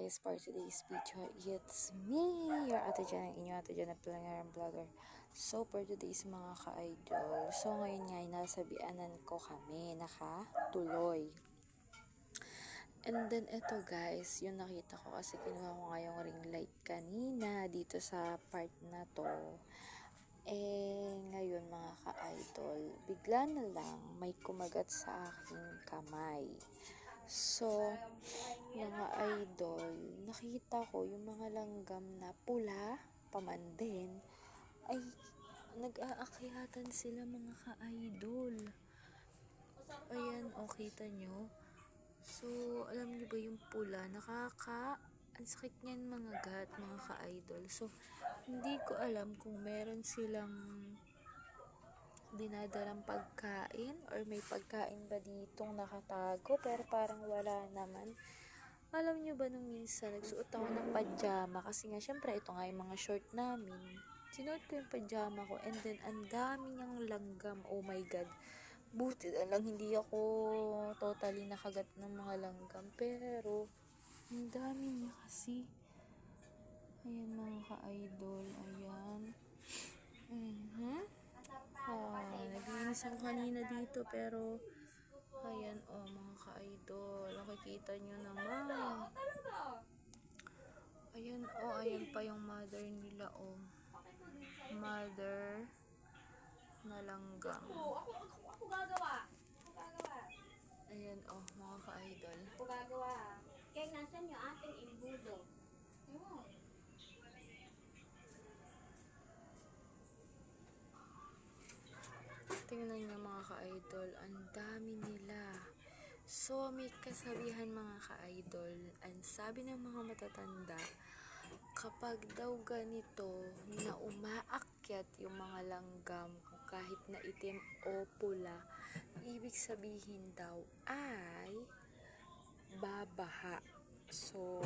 guys, for today's video, it's me, your ate Jan, ang inyong ate Jan na Pilangaran Vlogger. So, for today's mga ka-idol, so ngayon nga, ay nasabianan ko kami, nakatuloy. And then, eto guys, yung nakita ko kasi kinuha ko nga yung ring light kanina dito sa part na to. Eh, ngayon mga ka-idol, bigla na lang may kumagat sa aking kamay. So, mga idol, nakita ko yung mga langgam na pula, paman din, ay nag-aakyatan sila mga ka-idol. Ayan, o kita nyo. So, alam nyo ba yung pula, nakaka, ang sakit niyan mga gat, mga ka-idol. So, hindi ko alam kung meron silang dinadalang pagkain or may pagkain ba ditong nakatago pero parang wala naman. Alam nyo ba nung minsan nagsuot ako ng pajama kasi nga syempre ito nga yung mga short namin. Sinuot ko yung pajama ko and then ang dami niyang langgam. Oh my god. Buti na lang hindi ako totally nakagat ng mga langgam pero ang dami niya kasi. Ayan mga ka-idol. Ayan. Ako kanina dito pero ayan oh mga ka-idol. Nakikita nyo naman. Ayan oh, ayan pa yung mother nila oh. Mother na langgam. Ako, ako, ako gagawa. Ako gagawa. Ayan oh, mga ka-idol. Ako gagawa. Kaya nasan yung ating imbudo? Tingnan nyo mga ka-idol, ang dami nila. So, may kasabihan mga ka-idol, ang sabi ng mga matatanda, kapag daw ganito na umaakyat yung mga langgam kahit na itim o pula, ibig sabihin daw ay babaha. So,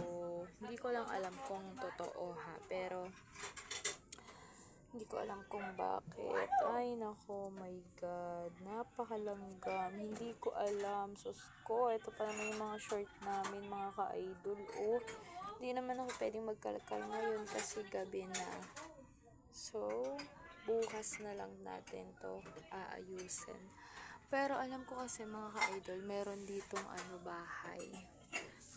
hindi ko lang alam kung totoo ha, hindi ko alam kung bakit. Ay, nako, my God. Napakalanggam. Hindi ko alam. Sus ko, ito pa naman yung mga short namin, mga ka-idol. Oh, hindi naman ako pwedeng magkalkal ngayon kasi gabi na. So, bukas na lang natin to aayusin. Pero alam ko kasi mga ka-idol, meron ditong ano bahay.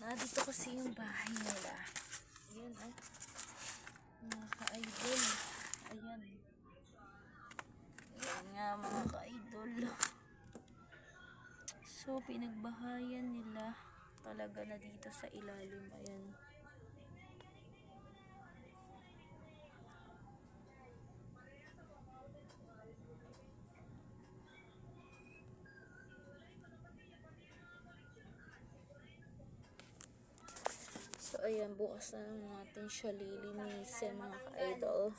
Na dito kasi yung bahay nila. Ayan, ah. Mga ka-idol. Ayan. Ayan nga mga ka-idol. So, pinagbahayan nila talaga na dito sa ilalim. Ayan. So, ayan, bukas na natin siya lilinisin mga ka-idol.